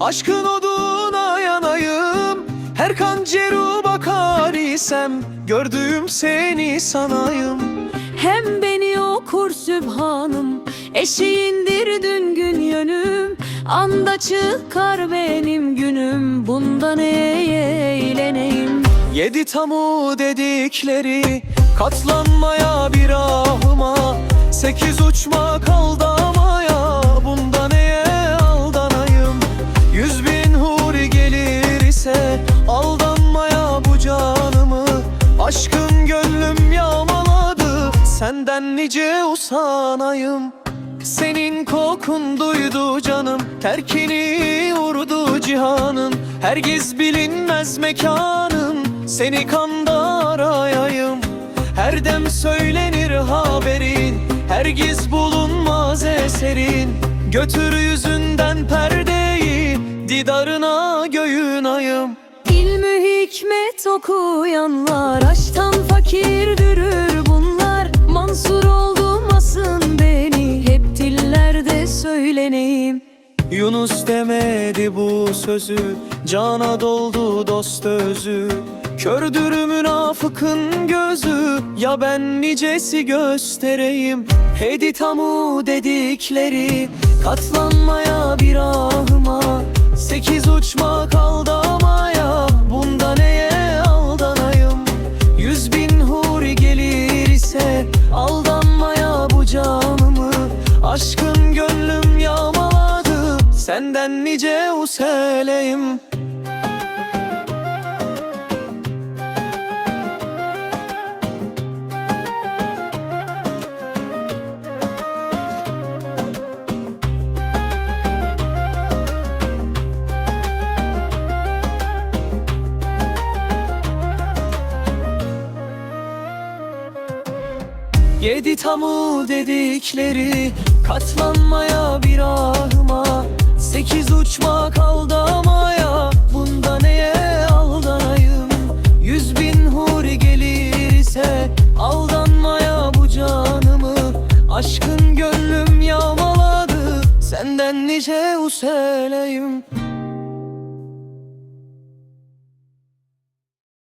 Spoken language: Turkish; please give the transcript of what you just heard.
Aşkın oduna yanayım. Her kan ceru bakar isem Gördüğüm seni sanayım. Hem beni okur Sübhanım Eşiğindir dün gün yönüm. Anda çıkar benim günüm Bunda neye eğleneyim? Yedi tamu dedikleri Katlanmaya bir ahıma. Sekiz uçma kaldamaya Senden nice usanayım. Senin kokun duydu canım Terkini vurdu cihanın. Hergiz bilinmez mekanım Seni kanda arayayım. Her dem söylenir haberin Hergiz bulunmaz eserin. Götür yüzünden perdeyi Didarına göğün ayım hikmet okuyanlar Aşktan fakirdirür Yunus demedi bu sözü Cana doldu dost özü. Kördür münafıkın gözü Ya ben nicesi göstereyim. Hedi tamu dedikleri Katlanmaya bir ahıma. Sekiz uçma kaldamaya Senden nice useleyim. Yedi tamu dedikleri Katlanmaya bir ahıma Sekiz uçma kaldamaya Bunda neye aldanayım? Yüz bin huri gelirse Aldanmaya bu canımı. Aşkın gönlüm yağmaladı Senden nice useleyim